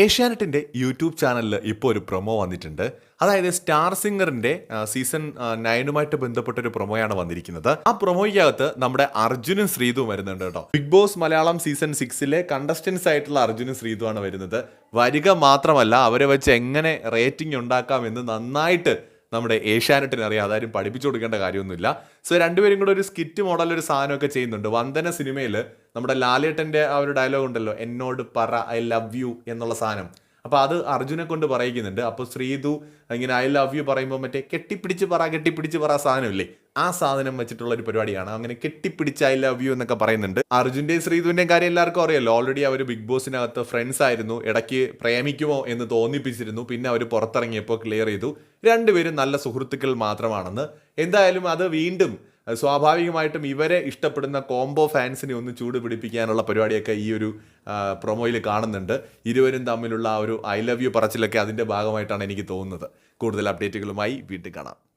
ഏഷ്യാനെറ്റിന്റെ YouTube ചാനലിൽ ഇപ്പോൾ ഒരു പ്രൊമോ വന്നിട്ടുണ്ട്. അതായത് സ്റ്റാർ സിംഗറിന്റെ സീസൺ നയനുമായിട്ട് ബന്ധപ്പെട്ട ഒരു പ്രൊമോയാണ് വന്നിരിക്കുന്നത്. ആ പ്രൊമോയ്ക്കകത്ത് നമ്മുടെ അർജുനും ശ്രീതും വരുന്നുണ്ട് കേട്ടോ. ബിഗ് ബോസ് മലയാളം സീസൺ സിക്സിലെ കണ്ടസ്റ്റൻസ് ആയിട്ടുള്ള അർജുനും ശ്രീതുമാണ് വരുന്നത്. വരിക മാത്രമല്ല അവരെ വെച്ച് എങ്ങനെ റേറ്റിംഗ് ഉണ്ടാക്കാം എന്ന് നന്നായിട്ട് നമ്മുടെ ഏഷ്യാനെറ്റിന് അറിയാം. അതാരും പഠിപ്പിച്ചു കൊടുക്കേണ്ട കാര്യമൊന്നുമില്ല. സോ രണ്ടുപേരും കൂടെ ഒരു സ്കിറ്റ് മോഡൽ ഒരു സാധനമൊക്കെ ചെയ്യുന്നുണ്ട്. വന്ദന സിനിമയിൽ നമ്മുടെ ലാലേട്ടന്റെ ആ ഒരു ഡയലോഗ് ഉണ്ടല്ലോ എന്നോട് പറ ഐ ലവ് യു എന്നുള്ള സാധനം. അപ്പോൾ അത് അർജുനെ കൊണ്ട് പറയിക്കുന്നുണ്ട്. അപ്പോൾ ശ്രീതു ഇങ്ങനെ ഐ ലവ് യു പറയുമ്പോൾ മറ്റേ കെട്ടിപ്പിടിച്ച് പറ കെട്ടിപ്പിടിച്ച് പറ സാധനമില്ലേ? ആ സാധനം വെച്ചിട്ടുള്ള ഒരു പരിപാടിയാണ്. അങ്ങനെ കെട്ടിപ്പിടിച്ച് ഐ ലവ് യു എന്നൊക്കെ പറയുന്നുണ്ട്. അർജുന്റെയും ശ്രീതുവിന്റെയും കാര്യം എല്ലാവർക്കും അറിയാലോ. ഓൾറെഡി അവർ ബിഗ് ബോസിനകത്ത് ഫ്രണ്ട്സ് ആയിരുന്നു. ഇടയ്ക്ക് പ്രേമിക്കുമോ എന്ന് തോന്നിപ്പിച്ചിരുന്നു. പിന്നെ അവർ പുറത്തിറങ്ങിയപ്പോൾ ക്ലിയർ ചെയ്തു. രണ്ടുപേരും നല്ല സുഹൃത്തുക്കൾ മാത്രമാണെന്ന്. എന്തായാലും അത് വീണ്ടും സ്വാഭാവികമായിട്ടും ഇവരെ ഇഷ്ടപ്പെടുന്ന കോംബോ ഫാൻസിനെ ഒന്ന് ചൂട് പിടിപ്പിക്കാനുള്ള പരിപാടിയൊക്കെ ഈ ഒരു പ്രൊമോയിൽ കാണുന്നുണ്ട്. ഇരുവരും തമ്മിലുള്ള ആ ഒരു ഐ ലവ് യു പറച്ചിലൊക്കെ അതിന്റെ ഭാഗമായിട്ടാണ് എനിക്ക് തോന്നുന്നത്. കൂടുതൽ അപ്ഡേറ്റുകളുമായി വീട്ടിൽ കാണാം.